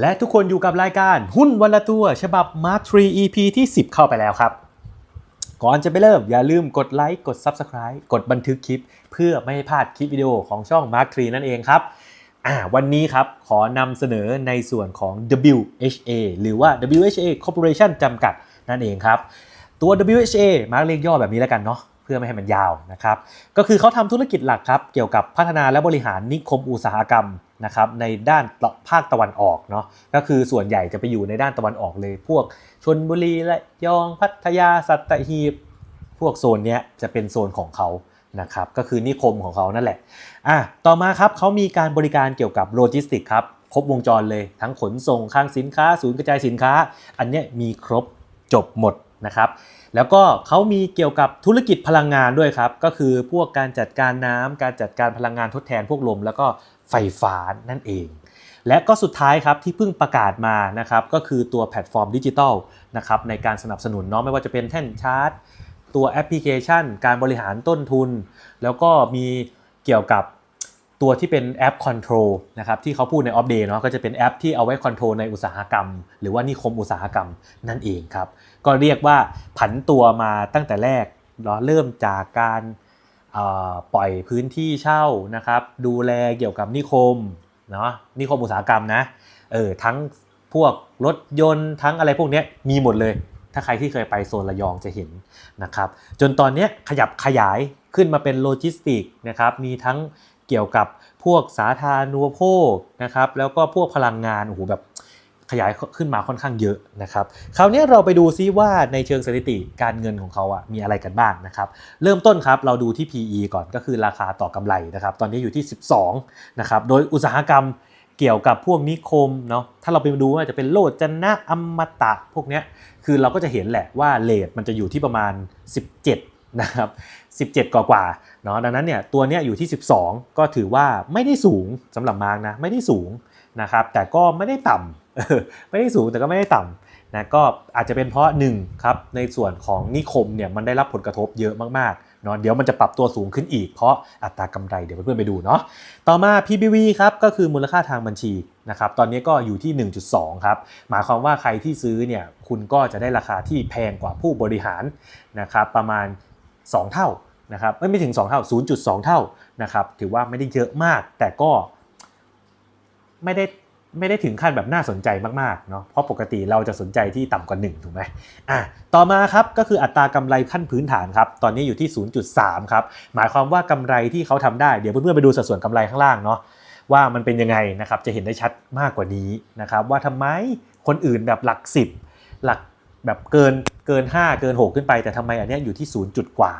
และทุกคนอยู่กับรายการหุ้นวันละตัว ฉบับ Mark 3 EP ที่ 10 เข้าไปแล้วครับ ก่อนจะไปเริ่มอย่าลืมกดไลค์กด Subscribe กดบันทึกคลิป เพื่อไม่ให้พลาดคลิปวิดีโอของช่อง Mark 3 นั่นเองครับอ่าวันนี้ครับ ขอนำเสนอในส่วนของ WHA หรือว่า WHA Corporation จำกัดนั่นเองครับ ตัว WHA มาร์กเรียกย่อแบบนี้แล้วกันเนาะ เพื่อไม่ให้มันยาวนะครับก็คือเขาทำธุรกิจหลักครับเกี่ยวกับพัฒนาและบริหารนิคมอุตสาหกรรมนะครับในด้านภาคตะวันออกเนาะก็คือส่วนใหญ่จะไปอยู่ในด้านตะวันออกเลย พวกชนบุรีและยองพัทยาสัตหีบ พวกโซนเนี้ยจะเป็นโซนของเขานะครับก็คือนิคมของเขานั่นแหละอะต่อมาครับเขามีการบริการเกี่ยวกับโลจิสติกครับครบวงจรเลยทั้งขนส่งคลังสินค้า ศูนย์กระจายสินค้า อันเนี้ยมีครบจบหมดนะครับ แล้วก็เขามีเกี่ยวกับธุรกิจพลังงานด้วยครับ ก็คือพวกการจัดการน้ำการจัดการพลังงานทดแทนพวกลม แล้วก็ไฟฟ้านั่นเอง และก็สุดท้ายครับที่เพิ่งประกาศมานะครับก็คือตัวแพลตฟอร์มดิจิทัลนะครับในการสนับสนุนเนาะไม่ว่าจะเป็นแท่นชาร์จ ตัวแอปพลิเคชัน การบริหารต้นทุน แล้วก็มีเกี่ยวกับตัวที่เป็นแอปคอนโทรลนะครับที่เขาพูดในออฟเดย์เนาะก็จะเป็นแอปที่เอาไว้คอนโทรลในอุตสาหกรรม หรือว่านิคมอุตสาหกรรมนั่นเองครับ ก็เรียกว่าผันตัวมาตั้งแต่แรกเนาเริ่มจากการปล่อยพื้นที่เช่านะครับ ดูแลเกี่ยวกับนิคมเนาะนิคมอุตสาหกรรมนะเออทั้งพวกรถยนต์ทั้งอะไรพวกนี้มีหมดเลย ถ้าใครที่เคยไปโซนระยองจะเห็นนะครับ จนตอนนี้ขยับขยายขึ้นมาเป็นโลจิสติกนะครับ มีทั้งเกี่ยวกับพวกสาธารณูปโภคนะครับ แล้วก็พวกพลังงานโอ้โหแบบ ยายขึ้นมาค่อนข้างเยอะนะครับคราวนี้เราไปดูซิว่าในเชิงสถิติการเงินของเขาอะมีอะไรกันบ้างนะครับเริ่มต้นครับเราดูที่ PE ก่อนก็คือราคาต่อกำไรนะครับตอนนี้อยู่ที่ 12นะครับโดยอุตสาหกรรมเกี่ยวกับพวกนิคมเนาะถ้าเราไปดูว่าจะเป็นโลดจันนะอมตะพวกเนี้ยคือเราก็จะเห็นแหละว่าเลทมันจะอยู่ที่ประมาณ 17นะครับ17 กว่ากว่าเนาะดังนั้นเนี่ยตัวเนี้ยอยู่ที่ 12 ก็ถือว่าไม่ได้สูงสำหรับมาร์กนะไม่ได้สูงนะครับแต่ก็ไม่ได้ต่ำเออ ไม่ได้สูงแต่ก็ไม่ได้ต่ำนะก็อาจจะเป็นเพราะ1ครับในส่วนของนิคมเนี่ยมันได้รับผลกระทบเยอะมากๆเนาะเดี๋ยวมันจะปรับตัวสูงขึ้นอีกเพราะอัตรากำไรเดี๋ยวเพื่อนๆไปดูเนาะต่อมา PBV ครับก็คือมูลค่าทางบัญชีนะครับตอนนี้ก็อยู่ที่ 1.2 ครับ หมายความว่าใครที่ซื้อเนี่ยคุณก็จะได้ราคาที่แพงกว่าผู้บริหารนะครับประมาณ 2 เท่านะครับไม่ไม่ถึง 2 เท่า 0.2 เท่านะครับถือว่าไม่ได้เยอะมากแต่ก็ไม่ได้ ไม่ได้ถึงขั้นแบบน่าสนใจมากๆเนาะเพราะปกติเราจะสนใจที่ต่ำกว่า 1 ถูกไหมอะต่อมาครับก็คืออัตรากำไรขั้นพื้นฐานครับ ตอนนี้อยู่ที่ 0.3 ครับ หมายความว่ากำไรที่เขาทำได้ เดี๋ยวเพื่อนๆไปดูสัดส่วนกำไรข้างล่างเนาะว่ามันเป็นยังไงนะครับจะเห็นได้ชัดมากกว่านี้นะครับว่าทำไมคนอื่นแบบหลัก 10 หลักแบบเกินเกิน 5 เกิน 6 ขึ้นไป แต่ทำไมอันนี้อยู่ที่ 0 จุดกว่า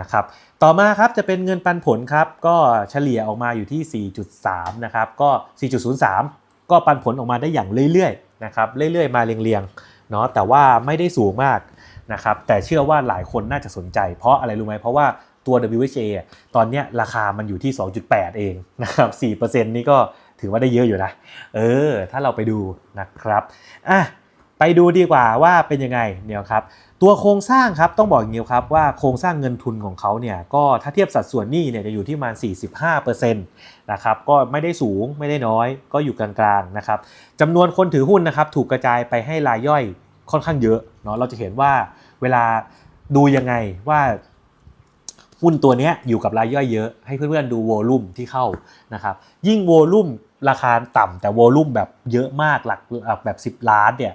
นะครับต่อมาครับจะเป็นเงินปันผลครับก็เฉลี่ยออกมาอยู่ที่ 4.3 นะครับก็ 4.03 ก็ปันผลออกมาได้อย่างเรื่อยๆนะครับเรื่อยๆ มาเรียงๆเนาะแต่ว่าไม่ได้สูงมากนะครับแต่เชื่อว่าหลายคนน่าจะสนใจ เพราะอะไรรู้ไหมเพราะว่าตัว WHA ตอนนี้ราคามันอยู่ที่ 2.8 เองนะครับ4%นี่ก็ถือว่าได้เยอะอยู่นะ เออ ถ้าเราไปดูนะครับ อะ ไปดูดีกว่าว่าเป็นยังไงเนี่ยครับตัวโครงสร้างครับต้องบอกอย่างนี้ครับว่าโครงสร้างเงินทุนของเขาเนี่ยก็ถ้าเทียบสัดส่วนหนี้เนี่ยจะอยู่ที่ประมาณ 45%นะครับก็ไม่ได้สูงไม่ได้น้อยก็อยู่กลางๆนะครับจำนวนคนถือหุ้นนะครับถูกกระจายไปให้รายย่อยค่อนข้างเยอะเนาะเราจะเห็นว่าเวลาดูยังไงว่าหุ้นตัวนี้อยู่กับรายย่อยเยอะ ให้เพื่อนๆดูโวลุ่มที่เข้านะครับยิ่งโวลุ่มราคาต่ำแต่โวลุ่มแบบเยอะมากหลักหลักแบบ 10 ล้านเนี่ย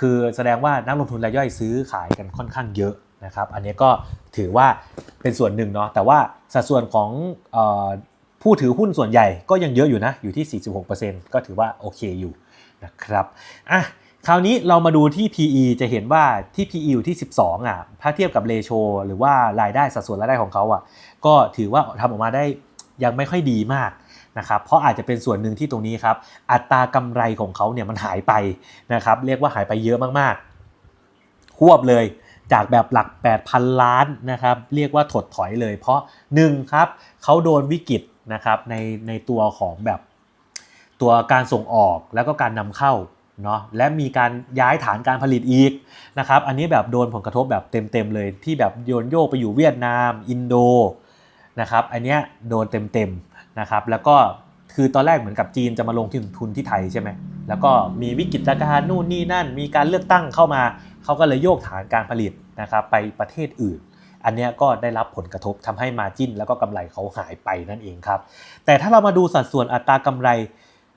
คือแสดงว่านักลงทุนรายย่อยซื้อขายกันค่อนข้างเยอะนะครับ อันนี้ก็ถือว่าเป็นส่วนหนึ่งเนาะ แต่ว่าสัดส่วนของออผู้ถือหุ้นส่วนใหญ่ก็ยังเยอะอยู่นะ อยู่ที่ 46%ก็ถือว่าโอเคอยู่นะครับ อะ คราวนี้เรามาดูที่ PE จะเห็นว่าที่ PE อยู่ที่ 12อะ ถ้าเทียบกับเลโชหรือว่ารายได้สัดส่วนรายได้ของเขาอะ ก็ถือว่าทำออกมาได้ยังไม่ค่อยดีมาก นะครับเพราะอาจจะเป็นส่วนหนึ่งที่ตรงนี้ครับ อัตรากำไรของเขาเนี่ยมันหายไปนะครับ เรียกว่าหายไปเยอะมากๆควบเลยจากแบบหลัก 8,000 ล้านนะครับ เรียกว่าถดถอยเลย เพราะ1ครับเขาโดนวิกฤตนะครับในในตัวของแบบตัวการส่งออกแล้วก็การนำเข้าเนาะและมีการย้ายฐานการผลิตอีกนะครับ อันนี้แบบโดนผลกระทบแบบเต็มๆเลยที่แบบโยนโยกไปอยู่เวียดนาม อินโดนะครับ อันเนี้ยโดนเต็มๆ นะครับแล้วก็คือตอนแรกเหมือนกับจีนจะมาลงทุนทุนที่ไทยใช่ไหมแล้วก็มีวิกฤตการณ์นู่นนี่นั่น มีการเลือกตั้งเข้ามาเขาก็เลยโยกฐานการผลิตนะครับไปประเทศอื่น อันนี้ก็ได้รับผลกระทบทำให้มาจิ้น แล้วก็กำไรเขาหายไปนั่นเองครับ แต่ถ้าเรามาดูสัดส่วนอัตรากำไร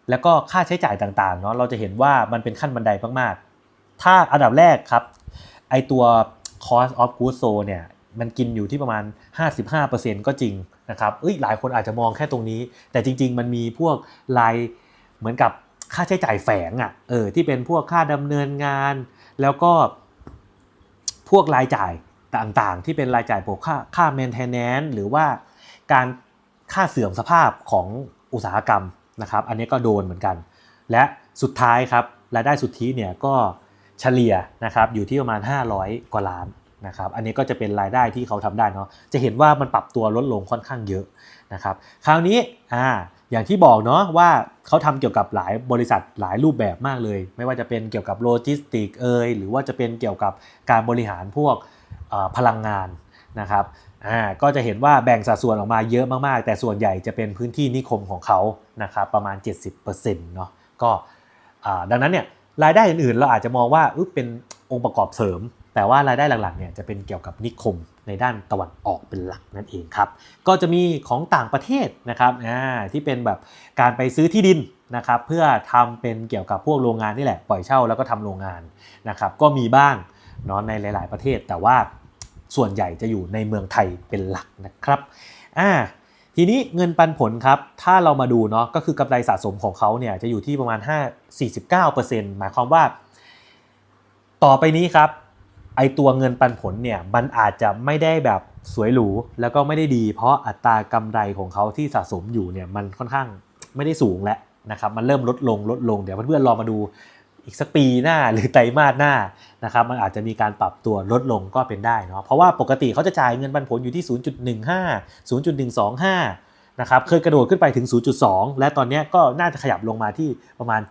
แล้วก็ค่าใช้จ่ายต่างๆเนาะเราจะเห็นว่ามันเป็นขั้นบันไดมากๆ ถ้าอันดับแรกครับไอตัว cost of goods sold เนี่ยมันกินอยู่ที่ประมาณ 55%ก็จริง นะครับเอ้ยหลายคนอาจจะมองแค่ตรงนี้ แต่จริง ๆ มันมีพวกรายเหมือนกับค่าใช้จ่ายแฝงอะ่ะเออที่เป็นพวกค่าดำเนินงาน แล้วก็พวกรายจ่ายต่างๆ ที่เป็นรายจ่ายพวกค่าค่า maintenance หรือว่าการค่าเสื่อมสภาพของอุตสาหกรรมนะครับ อันนี้ก็โดนเหมือนกัน และสุดท้ายครับรายได้สุทธิเนี่ยก็เฉลี่ยนะครับอยู่ที่ประมาณ 500 กว่าล้าน นะครับอันนี้ก็จะเป็นรายได้ที่เขาทำได้เนาะจะเห็นว่ามันปรับตัวลดลงค่อนข้างเยอะนะครับคราวนี้อ่าอย่างที่บอกเนาะว่าเขาทำเกี่ยวกับหลายบริษัทหลายรูปแบบมากเลย ไม่ว่าจะเป็นเกี่ยวกับโลจิสติกเอยหรือว่าจะเป็นเกี่ยวกับการบริหารพวกพลังงานนะครับอ่าก็จะเห็นว่าแบ่งสัดส่วนออกมาเยอะมากๆ แต่ส่วนใหญ่จะเป็นพื้นที่นิคมของเขานะครับประมาณ 70%เนาะก็อ่าดังนั้นเนี่ยรายได้อื่นๆ เราอาจจะมองว่าเป็นองค์ประกอบเสริม แต่ว่ารายได้หลักๆเนี่ยจะเป็นเกี่ยวกับนิคมในด้านตะวันออกเป็นหลักนั่นเองครับ ก็จะมีของต่างประเทศนะครับที่เป็นแบบการไปซื้อที่ดินนะครับเพื่อทำเป็นเกี่ยวกับพวกโรงงานนี่แหละปล่อยเช่าแล้วก็ทำโรงงานนะครับก็มีบ้างเนาะในหลาย ๆประเทศ แต่ว่าส่วนใหญ่จะอยู่ในเมืองไทยเป็นหลักนะครับอ่าทีนี้เงินปันผลครับ ถ้าเรามาดูเนาะก็คือกำไรสะสมของเขาเนี่ยจะอยู่ที่ประมาณ 5 49%หมายความว่า ต่อไปนี้ครับ ไอตัวเงินปันผลเนี่ยมันอาจจะไม่ได้แบบสวยหรูแล้วก็ไม่ได้ดี เพราะอัตรากำไรของเขาที่สะสมอยู่เนี่ยมันค่อนข้างไม่ได้สูงแล้วนะครับมันเริ่มลดลงลดลงเดี๋ยวเพื่อนๆรอมาดูอีกสักปีหน้าหรือไตรมาสหน้านะครับมันอาจจะมีการปรับตัวลดลงก็เป็นได้เนาะเพราะว่าปกติเขาจะจ่ายเงินปันผลอยู่ที่ 0.15 0.125 นะครับเคยกระโดดขึ้นไปถึง 0.2 และตอนนี้ก็น่าจะขยับลงมาที่ประมาณ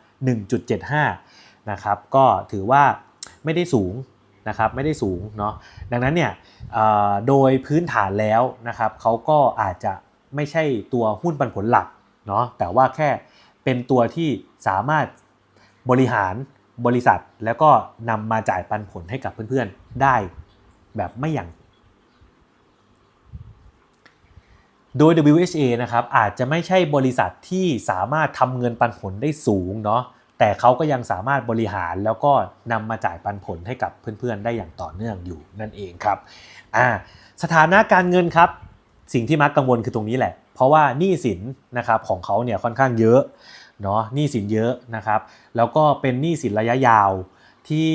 1.75 นะครับก็ถือว่าไม่ได้สูง นะครับไม่ได้สูงเนาะดังนั้นเนี่ยโดยพื้นฐานแล้วนะครับเขาก็อาจจะไม่ใช่ตัวหุ้นปันผลหลักเนาะแต่ว่าแค่เป็นตัวที่สามารถบริหารบริษัทแล้วก็นำมาจ่ายปันผลให้กับเพื่อนๆได้แบบไม่อย่าง โดย WHA นะครับอาจจะไม่ใช่บริษัทที่สามารถทำเงินปันผลได้สูงเนาะ แต่เขาก็ยังสามารถบริหารแล้วก็นำมาจ่ายปันผลให้กับเพื่อนๆ ได้อย่างต่อเนื่องอยู่นั่นเองครับอ่าสถานะการเงินครับ สิ่งที่มักกังวลคือตรงนี้แหละ เพราะว่าหนี้สินนะครับของเขาเนี่ยค่อนข้างเยอะเนาะหนี้สินเยอะนะครับ แล้วก็เป็นหนี้สินระยะยาวที่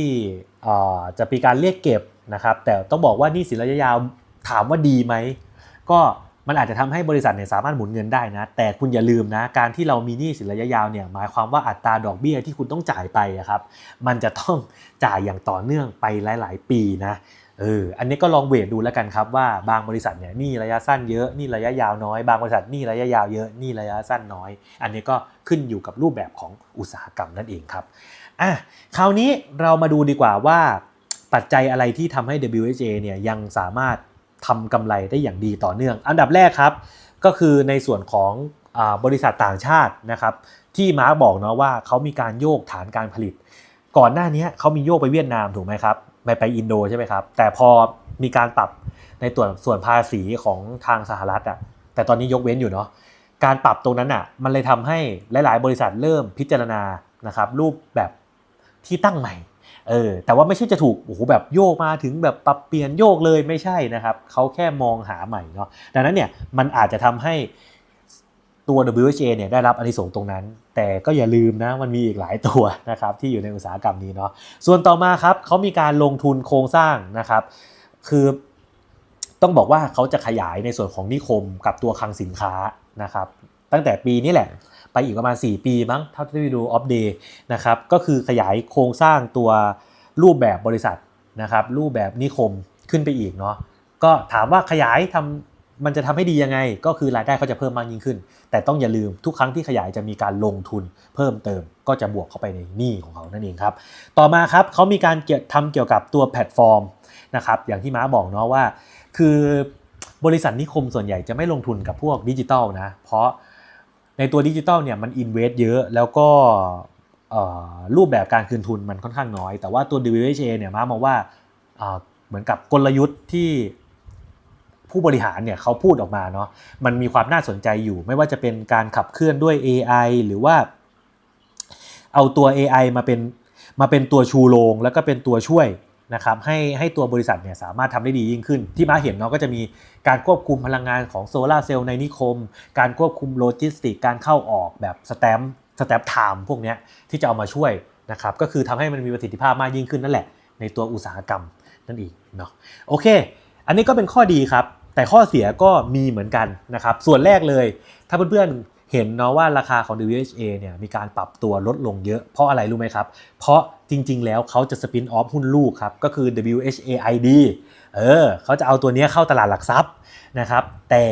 จะมีการเรียกเก็บนะครับ แต่ต้องบอกว่าหนี้สินระยะยาวถามว่าดีไหมก็ มันอาจจะทำให้บริษัทเนี่ยสามารถหมุนเงินได้นะ แต่คุณอย่าลืมนะ การที่เรามีหนี้สินระยะยาวเนี่ยหมายความว่าอัตราดอกเบี้ยที่คุณต้องจ่ายไปครับ มันจะต้องจ่ายอย่างต่อเนื่องไปหลาย ๆ ปีนะเอออันนี้ก็ลองเวทดูแล้วกันครับว่าบางบริษัทเนี่ยหนี้ระยะสั้นเยอะหนี้ระยะยาวน้อยบางบริษัทหนี้ระยะยาวเยอะหนี้ระยะสั้นน้อย อันนี้ก็ขึ้นอยู่กับรูปแบบของอุตสาหกรรมนั่นเองครับอะคราวนี้เรามาดูดีกว่าว่าปัจจัยอะไรที่ทำให้ WHA เนี่ยยังสามารถ ทำกำไรได้อย่างดีต่อเนื่อง อันดับแรกครับ ก็คือในส่วนของอบริษัทต่างชาตินะครับ ที่มาร์กบอกเนาะว่าเขามีการโยกฐานการผลิต ก่อนหน้านี้เขามีโยกไปเวียดนามถูกไหมครับไปไปอินโดใช่ไหมครับ แต่พอมีการปรับในตัวส่วนภาษีของทางสหรัฐอะแต่ตอนนี้ยกเว้นอยู่เนาะการปรับตรงนั้นอะมันเลยทำให้หลาย ๆ บริษัทเริ่มพิจารณานะครับรูปแบบที่ตั้งใหม่ เออแต่ว่าไม่ใช่จะถูกโอ้โหแบบโยกมาถึงแบบปรับเปลี่ยนโยกเลยไม่ใช่นะครับเขาแค่มองหาใหม่เนาะดังนั้นเนี่ยมันอาจจะทำให้ตัว WHA เนี่ยได้รับอนิสงส์ตรงนั้น แต่ก็อย่าลืมนะมันมีอีกหลายตัวนะครับที่อยู่ในอุตสาหกรรมนี้เนาะส่วนต่อมาครับเขามีการลงทุนโครงสร้างนะครับ คือต้องบอกว่าเขาจะขยายในส่วนของนิคมกับตัวคลังสินค้านะครับตั้งแต่ปีนี้แหละ ไปอีกประมาณ 4 ปีมั้งเท่าที่ดูอัปเดตนะครับก็คือขยายโครงสร้างตัวรูปแบบบริษัทนะครับรูปแบบนิคมขึ้นไปอีกเนาะก็ถามว่าขยายทำมันจะทำให้ดียังไง ก็คือรายได้เขาจะเพิ่มมากยิ่งขึ้น แต่ต้องอย่าลืมทุกครั้งที่ขยายจะมีการลงทุนเพิ่มเติม ก็จะบวกเข้าไปในหนี้ของเขานั่นเองครับ ต่อมาครับเขามีการเกี่ยวทำเกี่ยวกับตัวแพลตฟอร์มนะครับอย่างที่ม้าบอกเนาะว่า คือบริษัทนิคมส่วนใหญ่จะไม่ลงทุนกับพวกดิจิตอลนะเพราะ ในตัวดิจิตอลเนี่ยมันอินเวสเยอะแล้วก็รูปแบบการคืนทุนมันค่อนข้างน้อย แต่ว่าตัว WHA เนี่ยมามองว่าเอ่อเหมือนกับกลยุทธ์ที่ผู้บริหารเนี่ยเขาพูดออกมาเนาะมันมีความน่าสนใจอยู่ ไม่ว่าจะเป็นการขับเคลื่อนด้วย AI หรือว่าเอาตัว AI มาเป็นมาเป็นตัวชูโรงแล้วก็เป็นตัวช่วย นะครับให้ให้ตัวบริษัทเนี่ยสามารถทำได้ดียิ่งขึ้น ที่มาเห็นเนาะก็จะมีการควบคุมพลังงานของโซลาร์เซลล์ในนิคม การควบคุมโลจิสติกการเข้าออกแบบสแตมป์สแตมป์ไทม์พวกเนี้ยที่จะเอามาช่วยนะครับก็คือทำให้มันมีประสิทธิภาพมากยิ่งขึ้นนั่นแหละ ในตัวอุตสาหกรรมนั่นเองเนาะโอเค อันนี้ก็เป็นข้อดีครับ แต่ข้อเสียก็มีเหมือนกันนะครับส่วนแรกเลย ถ้าเพื่อนๆ เห็นเนาะว่าราคาของ WHA เนี่ยมีการปรับตัวลดลงเยอะเพราะอะไรรู้ไหมครับ เพราะจริง ๆ แล้วเขาจะสปินออฟหุ้นลูกครับ ก็คือ WHAID เออเขาจะเอาตัวเนี้ยเข้าตลาดหลักทรัพย์นะครับ แต่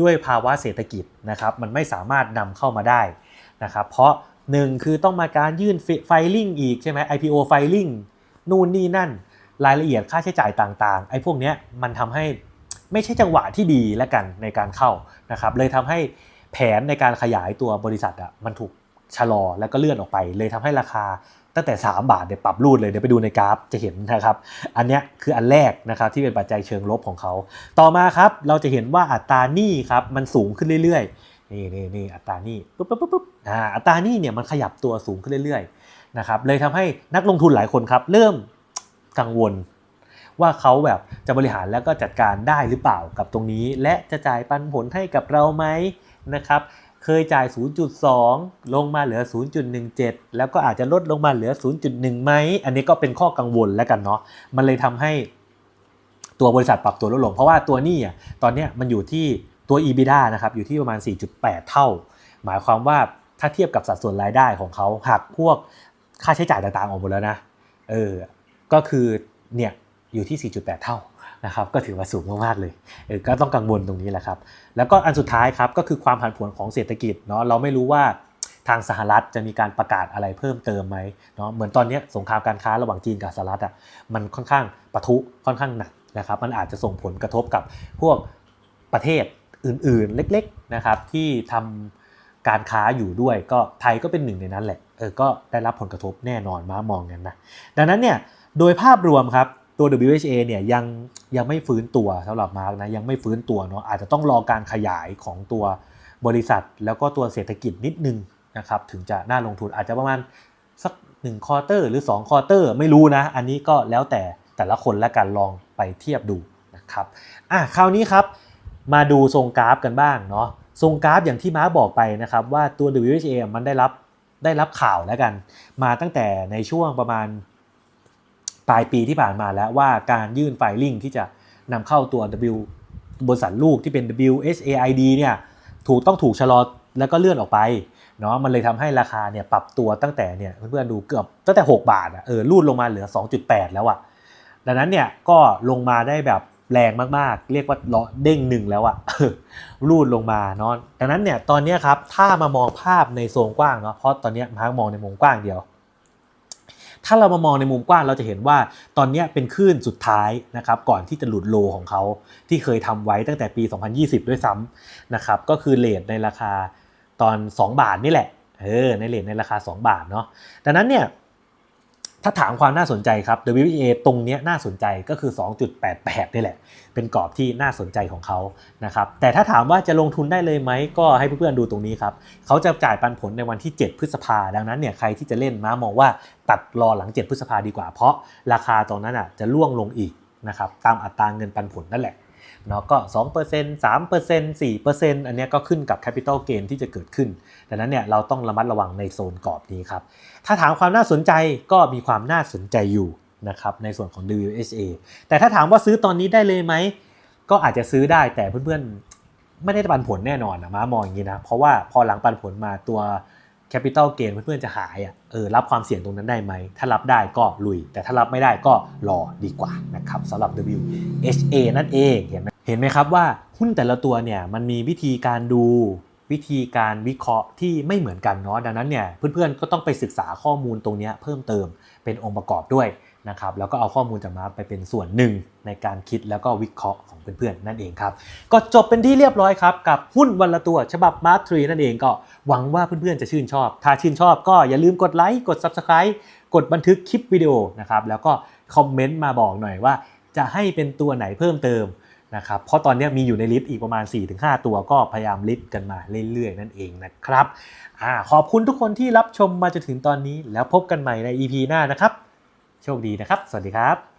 ด้วยภาวะเศรษฐกิจนะครับมันไม่สามารถนำเข้ามาได้นะครับ เพราะหนึ่งคือต้องมาการยื่นไฟลิ่งอีกใช่ไหม IPO ไฟลิ่งนู่นนี่นั่น รายละเอียดค่าใช้จ่ายต่างๆไอ้พวกเนี้ยมันทำให้ไม่ใช่จังหวะที่ดีและกันในการเข้านะครับเลยทำให้ แผนในการขยายตัวบริษัทอะมันถูกชะลอแล้วก็เลื่อนออกไป เลยทำให้ราคาตั้งแต่ 3 บาทเนี่ยปรับรูดเลยเดี๋ยวไปดูในกราฟจะเห็นนะครับ อันนี้คืออันแรกนะครับที่เป็นปัจจัยเชิงลบของเขา ต่อมาครับเราจะเห็นว่าอัตราหนี้ครับมันสูงขึ้นเรื่อยๆนี่นี่นี่อัตราหนี้ปุ๊บปุ๊บปุ๊บอ่าอัตราหนี้เนี่ยมันขยับตัวสูงขึ้นเรื่อยๆนะครับเลยทำให้นักลงทุนหลายคนครับเริ่มกังวล ว่าเขาแบบจะบริหารแล้วก็จัดการได้หรือเปล่ากับตรงนี้ และจะจ่ายปันผลให้กับเราไหม นะครับ เคยจ่าย 0.2 ลงมาเหลือ 0.17 แล้วก็อาจจะลดลงมาเหลือ 0.1ไหม อันนี้ก็เป็นข้อกังวลแล้วกันเนาะ มันเลยทำให้ตัวบริษัทปรับตัวลดลง เพราะว่าตัวนี้อะตอนเนี้ยมันอยู่ที่ตัว EBITDA นะครับ อยู่ที่ประมาณ 4.8 เท่า หมายความว่าถ้าเทียบกับสัดส่วนรายได้ของเขาหักพวกค่าใช้จ่ายต่างๆออกหมดแล้วนะ เออ ก็คือเนี่ยอยู่ที่ 4.8 เท่า นะครับก็ถือว่าสูงมากๆเลยเออก็ต้องกังวลตรงนี้แหละครับ แล้วก็อันสุดท้ายครับก็คือความผันผวนของเศรษฐกิจเนาะเราไม่รู้ว่าทางสหรัฐจะมีการประกาศอะไรเพิ่มเติมไหมเนาะเหมือนตอนนี้สงครามการค้าระหว่างจีนกับสหรัฐอะมันค่อนข้างปะทุค่อนข้างหนักนะครับ มันอาจจะส่งผลกระทบกับพวกประเทศอื่นๆ เล็กๆนะครับที่ทำการค้าอยู่ด้วยก็ไทยก็เป็นหนึ่งในนั้นแหละเออก็ได้รับผลกระทบแน่นอนมามองกันนะดังนั้นเนี่ยโดยภาพรวมครับ ตัว WHA เนี่ยยังยังไม่ฟื้นตัวสำหรับมาร์กนะยังไม่ฟื้นตัวเนาะอาจจะต้องรอการขยายของตัวบริษัท แล้วก็ตัวเศรษฐกิจนิดนึงนะครับถึงจะน่าลงทุนอาจจะประมาณสัก1ควอเตอร์หรือ2ควอเตอร์ไม่รู้นะ อันนี้ก็แล้วแต่แต่ละคนและกันลองไปเทียบดูนะครับอะคราวนี้ครับมาดูทรงกราฟกันบ้างเนาะทรงกราฟอย่างที่ม้าบอกไปนะครับว่าตัว WHA มันได้รับได้รับข่าวแล้วกัน มาตั้งแต่ในช่วงประมาณ ปลายปีที่ผ่านมาแล้วว่าการยื่นไฟลิ่งที่จะนำเข้าตัว W บริษัทลูกที่เป็น WHAID เนี่ยถูกต้องถูกชะลอแล้วก็เลื่อนออกไปเนาะมันเลยทำให้ราคาเนี่ยปรับตัวตั้งแต่เนี่ยเพื่อนๆดูเกือบตั้งแต่ 6 บาทอะเออรูดลงมาเหลือ 2.8 แล้วอะดังนั้นเนี่ยก็ลงมาได้แบบแรงมากๆ เรียกว่าเลาะเด้งหนึ่งแล้วอะรูดลงมาเนาะดังนั้นเนี่ยตอนนี้ครับถ้ามามองภาพในโซนกว้างเนาะเพราะตอนเนี้ยมาร์กมองในมุมกว้างเดียว ถ้าเรามามองในมุมกว้างเราจะเห็นว่าตอนนี้เป็นคลื่นสุดท้ายนะครับก่อนที่จะหลุดโลของเขาที่เคยทำไว้ตั้งแต่ปี 2020 ด้วยซ้ำนะครับก็คือเลทในราคาตอน 2 บาทนี่แหละเออในเลทในราคา 2 บาทเนาะดังนั้นเนี่ย ถ้าถามความน่าสนใจครับ WBA ตรงนี้น่าสนใจก็คือ 2.88 นี่แหละ เป็นกรอบที่น่าสนใจของเขานะครับ แต่ถ้าถามว่าจะลงทุนได้เลยไหม ก็ให้เพื่อนๆดูตรงนี้ครับ เขาจะจ่ายปันผลในวันที่ 7 พฤษภา ดังนั้นเนี่ยใครที่จะเล่นม้ามองว่าตัดรอหลัง 7 พฤษภาดีกว่า เพราะราคาตรงนั้นอะจะล่วงลงอีกนะครับ ตามอัตราเงินปันผลนั่นแหละ เนาะก็ 2% 3% 4%อันเนี้ก็ขึ้นกับ Capital Gain ที่จะเกิดขึ้น ดังนั้นเนี่ยเราต้องระมัดระวังในโซนกรอบนี้ครับ ถ้าถามความน่าสนใจก็มีความน่าสนใจอยู่นะครับในส่วนของ WHA แต่ถ้าถามว่าซื้อตอนนี้ได้เลยไหม ก็อาจจะซื้อได้แต่เพื่อนๆ ไม่ได้ปันผลแน่นอนนะมามองอย่างนี้นะ เพราะว่าพอหลังปันผลมาตัว Capital Gain เพื่อนๆจะหายอะเออรับความเสี่ยงตรงนั้นได้ไหม ถ้ารับได้ก็ลุย แต่ถ้ารับไม่ได้ก็รอดีกว่านะครับสำหรับ WHA นั่นเองเห็นไหม เห็นไหมครับว่าหุ้นแต่ละตัวเนี่ยมันมีวิธีการดูวิธีการวิเคราะห์ที่ไม่เหมือนกันเนาะดังนั้นเนี่ยเพื่อนๆก็ต้องไปศึกษาข้อมูลตรงนี้เพิ่มเติมเป็นองค์ประกอบด้วยนะครับแล้วก็เอาข้อมูลจากมาไปเป็นส่วนหนึ่งในการคิดแล้วก็วิเคราะห์ของเพื่อนๆนั่นเองครับ ก็จบเป็นที่เรียบร้อยครับ กับหุ้นวันละตัวฉบับมาร์คทรีนั่นเองก็หวังว่าเพื่อนๆจะชื่นชอบ ถ้าชื่นชอบก็อย่าลืมกดไลค์กด Subscribe กดบันทึกคลิปวิดีโอนะครับแล้วก็คอมเมนต์มาบอกหน่อยว่า จะให้เป็นตัวไหนเพิ่มเติม นะครับเพราะตอนนี้มีอยู่ในลิสต์อีกประมาณ 4-5 ตัวก็พยายามลิสต์กันมาเรื่อยๆ นั่นเองนะครับอขอบคุณทุกคนที่รับชมมาจนถึงตอนนี้ แล้วพบกันใหม่ใน EP หน้านะครับ โชคดีนะครับ สวัสดีครับ